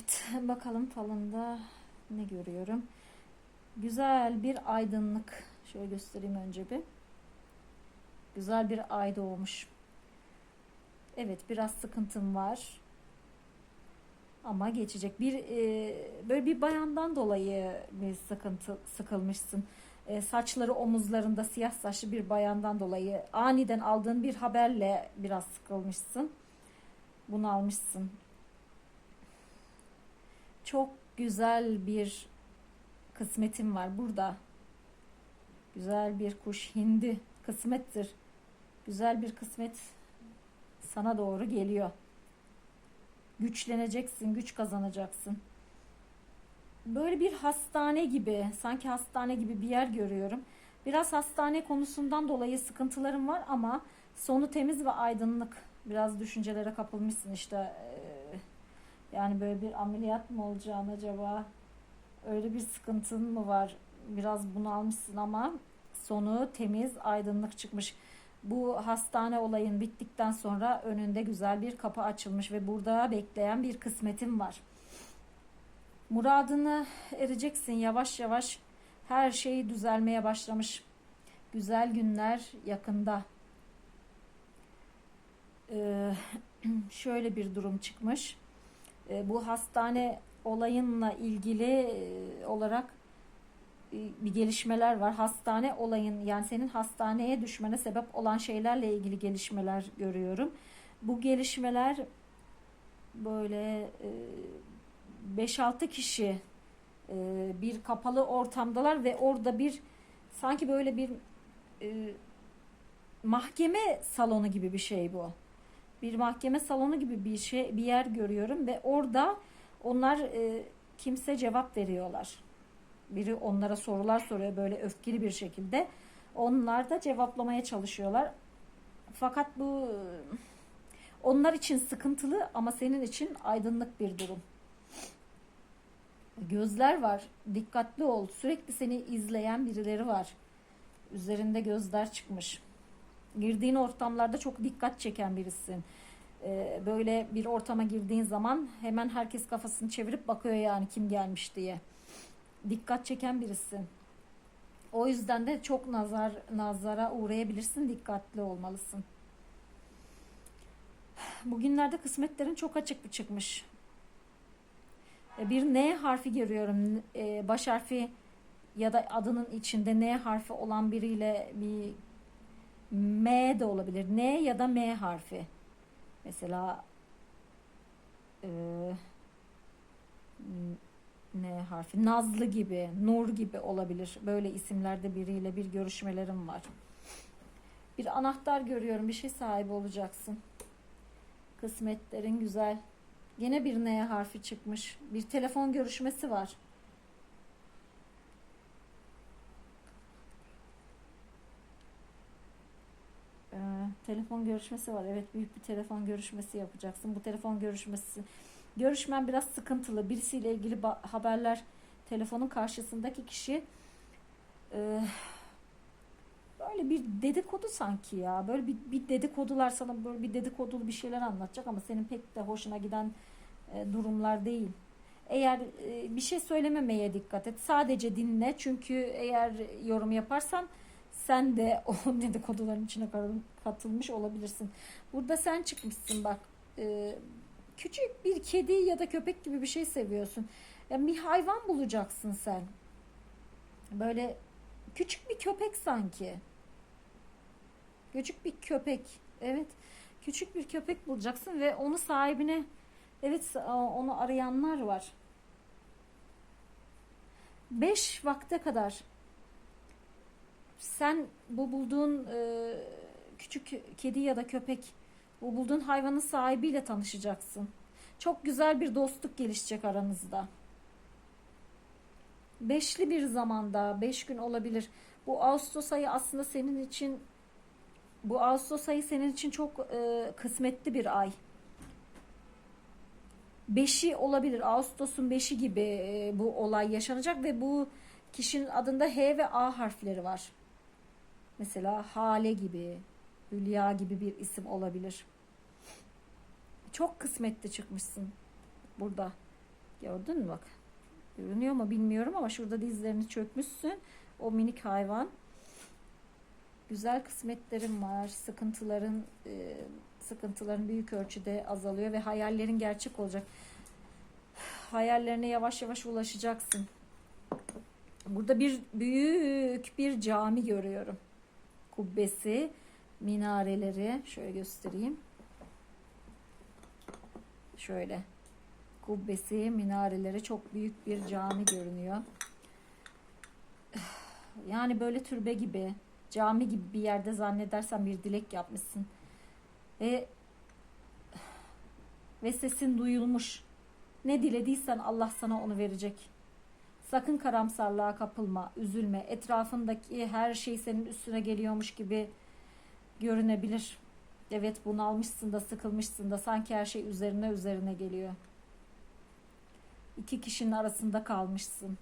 Evet, bakalım falında ne görüyorum. Güzel bir aydınlık. Şöyle göstereyim önce bir. Güzel bir ay doğmuş. Evet, biraz sıkıntım var. Ama geçecek. Bir e, böyle bir bayandan dolayı bir sıkıntı sıkılmışsın. E, saçları omuzlarında siyah saçlı bir bayandan dolayı aniden aldığın bir haberle biraz sıkılmışsın. Bunu almışsın. Çok güzel bir kısmetim var burada. Güzel bir kuş hindi kısmettir. Güzel bir kısmet sana doğru geliyor. Güçleneceksin, güç kazanacaksın. Böyle bir hastane gibi, sanki hastane gibi bir yer görüyorum. Biraz hastane konusundan dolayı sıkıntılarım var ama sonu temiz ve aydınlık. Biraz düşüncelere kapılmışsın işte. Yani böyle bir ameliyat mı olacaksın acaba? Öyle bir sıkıntın mı var? Biraz bunalmışsın ama sonu temiz, aydınlık çıkmış. Bu hastane olayın bittikten sonra önünde güzel bir kapı açılmış ve burada bekleyen bir kısmetin var. Muradını ereceksin yavaş yavaş. Her şey düzelmeye başlamış. Güzel günler yakında. Ee, şöyle bir durum çıkmış. Ee, bu hastane olayınla ilgili e, olarak e, bir gelişmeler var. Hastane olayın yani senin hastaneye düşmene sebep olan şeylerle ilgili gelişmeler görüyorum. Bu gelişmeler böyle e, 5-6 kişi e, bir kapalı ortamdalar ve orada bir sanki böyle bir mahkeme salonu gibi bir şey bu. Bir mahkeme salonu gibi bir şey bir yer görüyorum ve orada onlar e, kimse cevap veriyorlar. Biri onlara sorular soruyor böyle öfkeli bir şekilde. Onlar da cevaplamaya çalışıyorlar. Fakat bu onlar için sıkıntılı ama senin için aydınlık bir durum. Gözler var. Dikkatli ol. Sürekli seni izleyen birileri var. Üzerinde gözler çıkmış. Girdiğin ortamlarda çok dikkat çeken birisin. Ee, böyle bir ortama girdiğin zaman hemen herkes kafasını çevirip bakıyor yani kim gelmiş diye. Dikkat çeken birisin. O yüzden de çok nazar nazara uğrayabilirsin. Dikkatli olmalısın. Bugünlerde kısmetlerin çok açık çıkmış. E, Bir N harfi görüyorum. E, Baş harfi ya da adının içinde N harfi olan biriyle bir M de olabilir. N ya da M harfi. Mesela e, N harfi. Nazlı gibi, Nur gibi olabilir. Böyle isimlerde biriyle bir görüşmelerim var. Bir anahtar görüyorum. Bir şey sahibi olacaksın. Kısmetlerin güzel. Yine bir N harfi çıkmış. Bir telefon görüşmesi var. Ee, telefon görüşmesi var. Evet büyük bir telefon görüşmesi yapacaksın. Bu telefon görüşmesi görüşmen biraz sıkıntılı. Birisiyle ilgili haberler telefonun karşısındaki kişi e, böyle bir dedikodu sanki ya. Böyle bir, bir dedikodular sana böyle bir dedikodulu bir şeyler anlatacak ama senin pek de hoşuna giden e, durumlar değil. Eğer e, bir şey söylememeye dikkat et. Sadece dinle. Çünkü eğer yorum yaparsan sen de o dedikoduların içine katılmış olabilirsin. Burada sen çıkmışsın bak. E, küçük bir kedi ya da köpek gibi bir şey seviyorsun. Yani bir hayvan bulacaksın sen. Böyle küçük bir köpek sanki. Küçük bir köpek. Evet. Küçük bir köpek bulacaksın ve onu sahibine evet onu arayanlar var. 5 vakte kadar sen bu bulduğun e, küçük kedi ya da köpek bu bulduğun hayvanın sahibiyle tanışacaksın. Çok güzel bir dostluk gelişecek aranızda. Beşli bir zamanda, beş gün olabilir. Bu Ağustos ayı aslında senin için bu Ağustos ayı senin için çok e, kısmetli bir ay. Beşi olabilir. Ağustos'un beşi gibi e, bu olay yaşanacak ve bu kişinin adında H ve A harfleri var. Mesela Hale gibi, Hülya gibi bir isim olabilir. Çok kısmetli çıkmışsın burada. Gördün mü bak. Görünüyor mu bilmiyorum ama şurada dizlerini çökmüşsün. O minik hayvan. Güzel kısmetlerin var. Sıkıntıların e, sıkıntıların büyük ölçüde azalıyor ve hayallerin gerçek olacak. Hayallerine yavaş yavaş ulaşacaksın. Burada bir büyük bir cami görüyorum. Kubbesi, minareleri şöyle göstereyim. Şöyle kubbesi, minareleri çok büyük bir cami görünüyor. Yani böyle türbe gibi, cami gibi bir yerde zannedersen bir dilek yapmışsın. Ve ve sesin duyulmuş. Ne dilediysen Allah sana onu verecek. Sakın karamsarlığa kapılma, üzülme. Etrafındaki her şey senin üstüne geliyormuş gibi görünebilir. Evet bunalmışsın da sıkılmışsın da sanki her şey üzerine üzerine geliyor. İki kişinin arasında kalmışsın.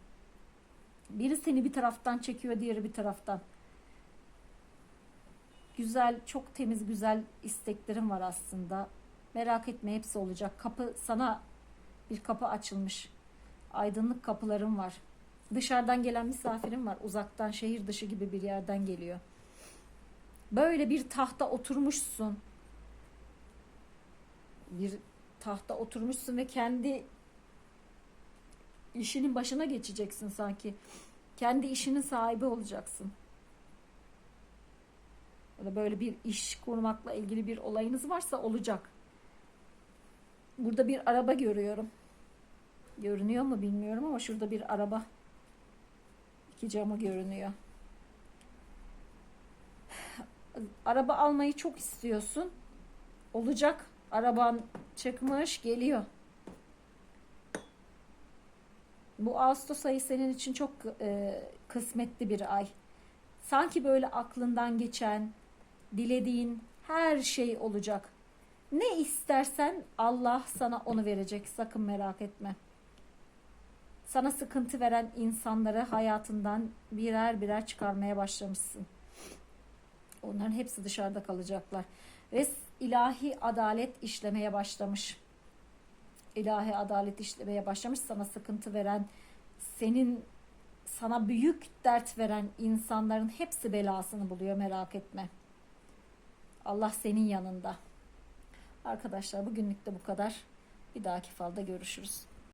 Biri seni bir taraftan çekiyor, diğeri bir taraftan. Güzel, çok temiz, güzel isteklerim var aslında. Merak etme hepsi olacak. Kapı sana bir kapı açılmış. Aydınlık kapılarım var. Dışarıdan gelen misafirim var. Uzaktan şehir dışı gibi bir yerden geliyor. Böyle bir tahta oturmuşsun. Bir tahta oturmuşsun ve kendi işinin başına geçeceksin sanki. Kendi işinin sahibi olacaksın. Ya da böyle bir iş kurmakla ilgili bir olayınız varsa olacak. Burada bir araba görüyorum. Görünüyor mu bilmiyorum ama şurada bir araba. İki camı görünüyor. Araba almayı çok istiyorsun. Olacak. Araban çıkmış, geliyor. Bu Ağustos ayı senin için çok e, kısmetli bir ay. Sanki böyle aklından geçen, dilediğin her şey olacak. Ne istersen Allah sana onu verecek. Sakın merak etme. Sana sıkıntı veren insanları hayatından birer birer çıkarmaya başlamışsın. Onların hepsi dışarıda kalacaklar. Ve ilahi adalet işlemeye başlamış. İlahi adalet işlemeye başlamış. Sana sıkıntı veren, senin sana büyük dert veren insanların hepsi belasını buluyor merak etme. Allah senin yanında. Arkadaşlar bugünlük de bu kadar. Bir dahaki falda görüşürüz.